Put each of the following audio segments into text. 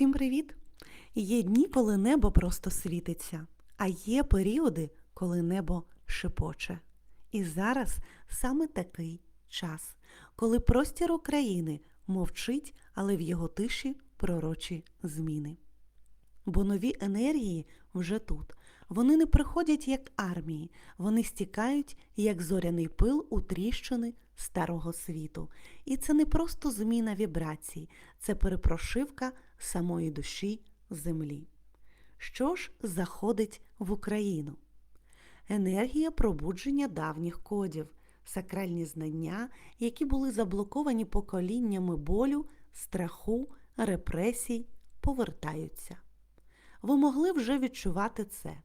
Всім привіт! Є дні, коли небо просто світиться, а є періоди, коли небо шепоче. І зараз саме такий час, коли простір України мовчить, але в його тиші пророчі зміни. Бо нові енергії вже тут. Вони не приходять як армії, вони стікають, як зоряний пил у тріщини старого світу. І це не просто зміна вібрацій, це перепрошивка самої душі землі. Що ж заходить в Україну? Енергія пробудження давніх кодів, сакральні знання, які були заблоковані поколіннями болю, страху, репресій, повертаються. Ви могли вже відчувати це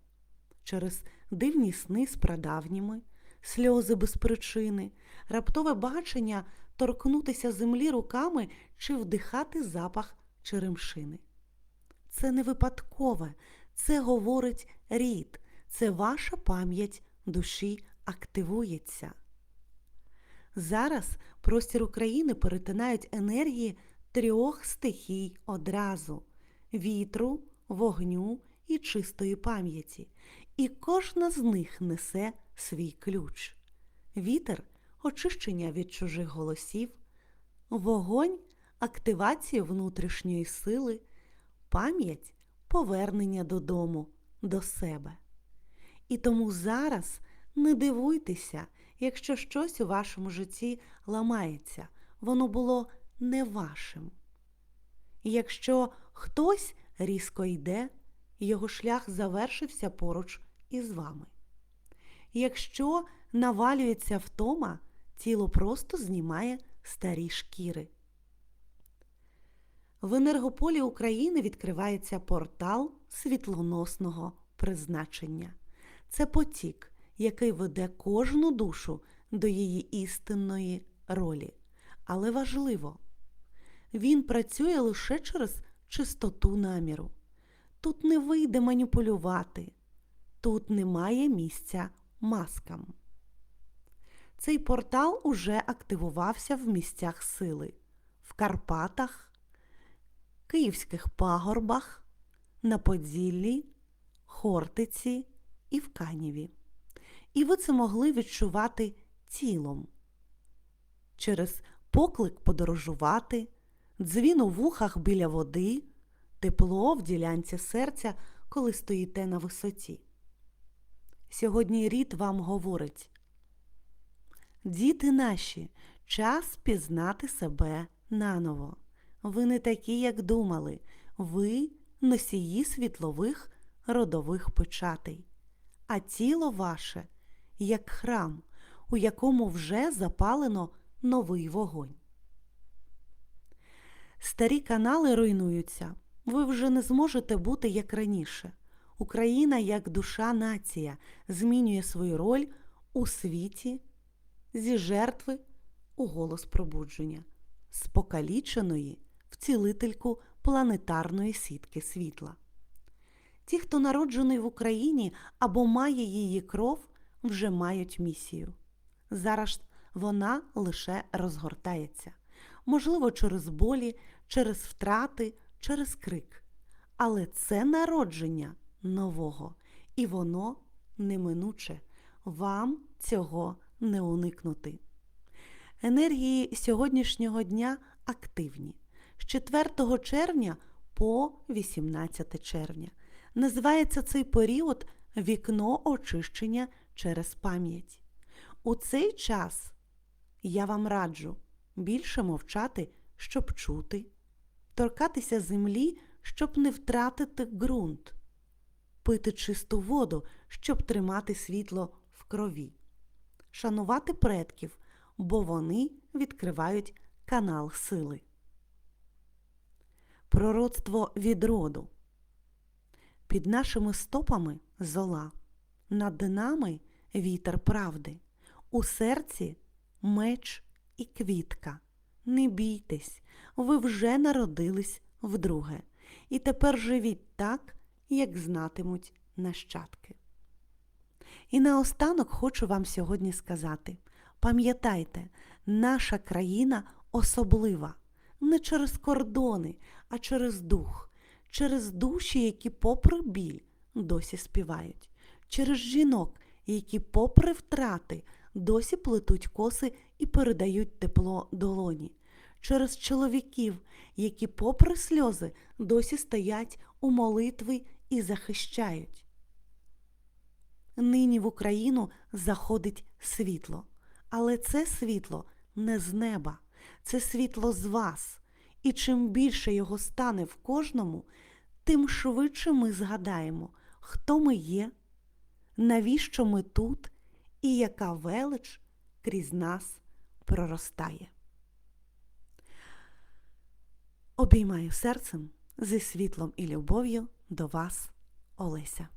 через дивні сни з прадавніми, сльози без причини, раптове бачення торкнутися землі руками чи вдихати запах черемшини. Це не випадкове, це говорить рід, це ваша пам'ять душі активується. Зараз простір України перетинають енергії трьох стихій одразу вітру, вогню і чистої пам'яті, і кожна з них несе свій ключ. Вітер очищення від чужих голосів, вогонь активацію внутрішньої сили, пам'ять повернення додому, до себе. І тому зараз не дивуйтеся, якщо щось у вашому житті ламається, воно було не вашим. Якщо хтось різко йде, його шлях завершився поруч із вами. Якщо навалюється втома, тіло просто знімає старі шкіри. В енергополі України відкривається портал світлоносного призначення. Це потік, який веде кожну душу до її істинної ролі. Але важливо, він працює лише через чистоту наміру. Тут не вийде маніпулювати, тут немає місця маскам. Цей портал уже активувався в місцях сили в Карпатах, Київських пагорбах, на Поділлі, Хортиці і в Каніві. І ви це могли відчувати тілом через поклик подорожувати, дзвін у вухах біля води, тепло в ділянці серця, коли стоїте на висоті. Сьогодні рід вам говорить Діти наші, час пізнати себе наново. Ви не такі, як думали, ви носії світлових родових печатей, а тіло ваше як храм, у якому вже запалено новий вогонь. Старі канали руйнуються, ви вже не зможете бути як раніше. Україна, як душа нація, змінює свою роль у світі зі жертви у голос пробудження, з покаліченої цілительку планетарної сітки світла. Ті, хто народжений в Україні або має її кров, вже мають місію. Зараз вона лише розгортається, можливо, через болі, через втрати, через крик. Але це народження нового, і воно неминуче. Вам цього не уникнути. Енергії сьогоднішнього дня активні з 4 червня по 18 червня. Називається цей період вікно очищення через пам'ять. У цей час я вам раджу більше мовчати, щоб чути, торкатися землі, щоб не втратити ґрунт, пити чисту воду, щоб тримати світло в крові, шанувати предків, бо вони відкривають канал сили. Пророцтво від роду. Під нашими стопами зола, над нами вітер правди, у серці меч і квітка. Не бійтесь, ви вже народились вдруге, і тепер живіть так, як знатимуть нащадки. І наостанок хочу вам сьогодні сказати: пам'ятайте, наша країна особлива не через кордони, а через дух, через душі, які попри біль досі співають, через жінок, які попри втрати досі плетуть коси і передають тепло долоні, через чоловіків, які попри сльози досі стоять у молитви і захищають. Нині в Україну заходить світло, але це світло не з неба, це світло з вас. І чим більше його стане в кожному, тим швидше ми згадаємо, хто ми є, навіщо ми тут і яка велич крізь нас проростає. Обіймаю серцем зі світлом і любов'ю до вас, Олеся.